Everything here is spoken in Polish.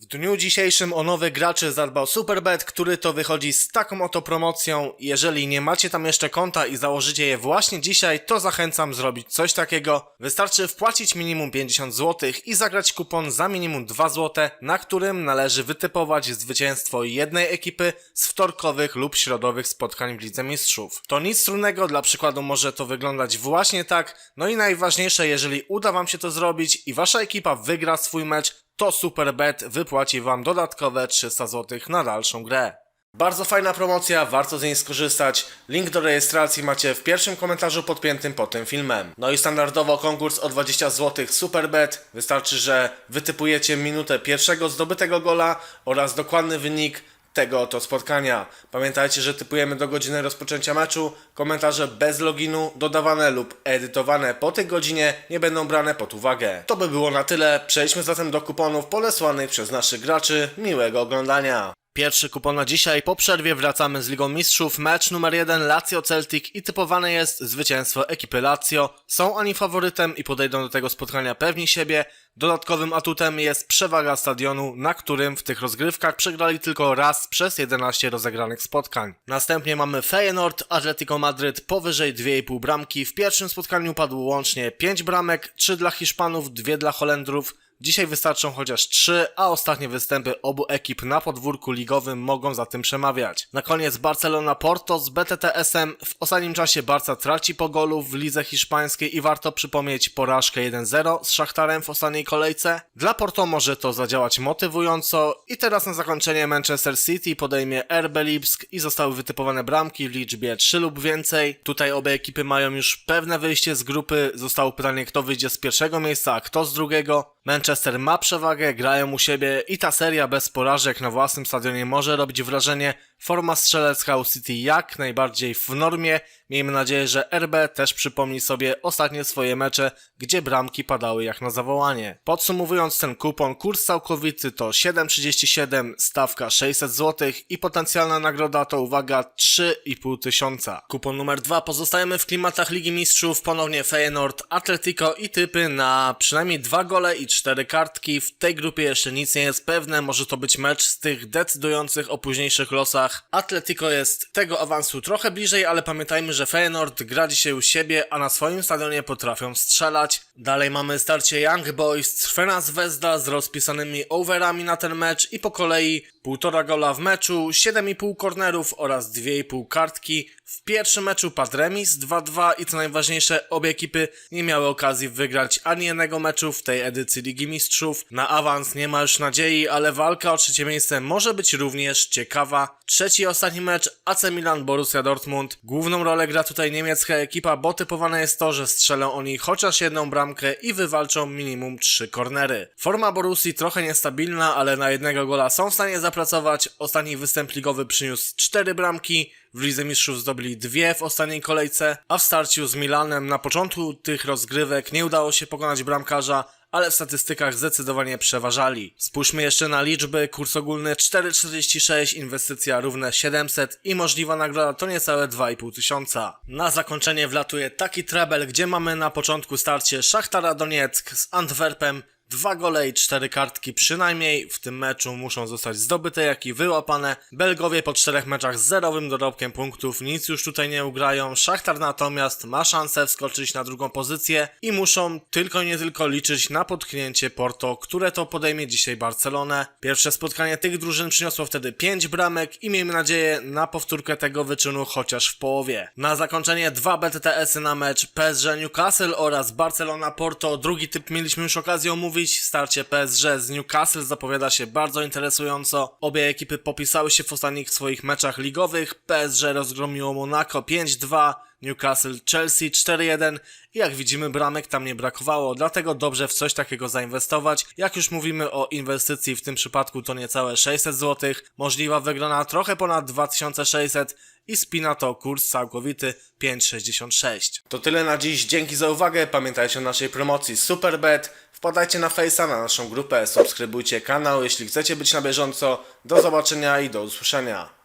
W dniu dzisiejszym o nowych graczy zadbał Superbet, który to wychodzi z taką oto promocją. Jeżeli nie macie tam jeszcze konta i założycie je właśnie dzisiaj, to zachęcam zrobić coś takiego. Wystarczy wpłacić minimum 50 zł i zagrać kupon za minimum 2 zł, na którym należy wytypować zwycięstwo jednej ekipy z wtorkowych lub środowych spotkań w Lidze Mistrzów. To nic trudnego, dla przykładu może to wyglądać właśnie tak. No i najważniejsze, jeżeli uda wam się to zrobić i wasza ekipa wygra swój mecz, to Superbet wypłaci Wam dodatkowe 300 zł na dalszą grę. Bardzo fajna promocja, warto z niej skorzystać. Link do rejestracji macie w pierwszym komentarzu podpiętym pod tym filmem. No i standardowo konkurs o 20 zł Superbet. Wystarczy, że wytypujecie minutę pierwszego zdobytego gola oraz dokładny wynik tego oto spotkania. Pamiętajcie, że typujemy do godziny rozpoczęcia meczu. Komentarze bez loginu, dodawane lub edytowane po tej godzinie nie będą brane pod uwagę. To by było na tyle. Przejdźmy zatem do kuponów polesłanych przez naszych graczy. Miłego oglądania. Pierwszy kupon na dzisiaj. Po przerwie wracamy z Ligą Mistrzów. Mecz numer 1 Lazio Celtic i typowane jest zwycięstwo ekipy Lazio. Są oni faworytem i podejdą do tego spotkania pewni siebie. Dodatkowym atutem jest przewaga stadionu, na którym w tych rozgrywkach przegrali tylko raz przez 11 rozegranych spotkań. Następnie mamy Feyenoord, Atletico Madryt powyżej 2,5 bramki. W pierwszym spotkaniu padło łącznie 5 bramek, 3 dla Hiszpanów, 2 dla Holendrów. Dzisiaj wystarczą chociaż 3, a ostatnie występy obu ekip na podwórku ligowym mogą za tym przemawiać. Na koniec Barcelona Porto z BTTS-em. W ostatnim czasie Barca traci po golu w lidze hiszpańskiej i warto przypomnieć porażkę 1-0 z Szachtarem w ostatniej kolejce. Dla Porto może to zadziałać motywująco i teraz na zakończenie Manchester City podejmie RB Lipsk i zostały wytypowane bramki w liczbie 3 lub więcej. Tutaj obie ekipy mają już pewne wyjście z grupy. Zostało pytanie kto wyjdzie z pierwszego miejsca, a kto z drugiego. Manchester ma przewagę, grają u siebie i ta seria bez porażek na własnym stadionie może robić wrażenie. Forma strzelecka City jak najbardziej w normie. Miejmy nadzieję, że RB też przypomni sobie ostatnie swoje mecze, gdzie bramki padały jak na zawołanie. Podsumowując ten kupon, kurs całkowity to 7,37, stawka 600 zł i potencjalna nagroda to uwaga 3,5 tysiąca. Kupon numer 2 pozostajemy w klimatach Ligi Mistrzów, ponownie Feyenoord, Atletico i typy na przynajmniej dwa gole i cztery kartki. W tej grupie jeszcze nic nie jest pewne, może to być mecz z tych decydujących o późniejszych losach. Atletico jest tego awansu trochę bliżej, ale pamiętajmy, że Feyenoord gra dzisiaj u siebie, a na swoim stadionie potrafią strzelać. Dalej mamy starcie Young Boys, Crvena Zvezda z rozpisanymi overami na ten mecz i po kolei półtora gola w meczu, 7,5 kornerów oraz 2,5 kartki. W pierwszym meczu padł remis 2-2 i co najważniejsze, obie ekipy nie miały okazji wygrać ani jednego meczu w tej edycji Ligi Mistrzów. Na awans nie ma już nadziei, ale walka o trzecie miejsce może być również ciekawa. Trzeci i ostatni mecz AC Milan Borussia Dortmund. Główną rolę gra tutaj niemiecka ekipa, bo typowane jest to, że strzelą oni chociaż jedną bramkę i wywalczą minimum 3 kornery. Forma Borussii trochę niestabilna, ale na jednego gola są w stanie zapracować. Ostatni występ ligowy przyniósł 4 bramki. W Lidze Mistrzów zdobyli dwie w ostatniej kolejce, a w starciu z Milanem na początku tych rozgrywek nie udało się pokonać bramkarza, ale w statystykach zdecydowanie przeważali. Spójrzmy jeszcze na liczby. Kurs ogólny 4,46, inwestycja równe 700 i możliwa nagroda to niecałe 2,5 tysiąca. Na zakończenie wlatuje taki treble, gdzie mamy na początku starcie Szachtara Donieck z Antwerpem, Dwa gole i cztery kartki przynajmniej w tym meczu muszą zostać zdobyte, jak i wyłapane. Belgowie po czterech meczach z zerowym dorobkiem punktów nic już tutaj nie ugrają. Szachtar natomiast ma szansę wskoczyć na drugą pozycję i muszą tylko nie tylko liczyć na potknięcie Porto, które to podejmie dzisiaj Barcelonę. Pierwsze spotkanie tych drużyn przyniosło wtedy 5 bramek i miejmy nadzieję na powtórkę tego wyczynu chociaż w połowie. Na zakończenie dwa BTTS-y na mecz PSG Newcastle oraz Barcelona Porto. Drugi typ mieliśmy już okazję omówić. Starcie PSG z Newcastle zapowiada się bardzo interesująco. Obie ekipy popisały się w ostatnich swoich meczach ligowych. PSG rozgromiło Monaco 5-2, Newcastle Chelsea 4-1 i jak widzimy bramek tam nie brakowało, dlatego dobrze w coś takiego zainwestować. Jak już mówimy o inwestycji w tym przypadku to niecałe 600 zł, możliwa wygrana trochę ponad 2600 i spina to kurs całkowity 5,66. To tyle na dziś, dzięki za uwagę, pamiętajcie o naszej promocji Superbet, wpadajcie na Face'a, na naszą grupę, subskrybujcie kanał, jeśli chcecie być na bieżąco. Do zobaczenia i do usłyszenia.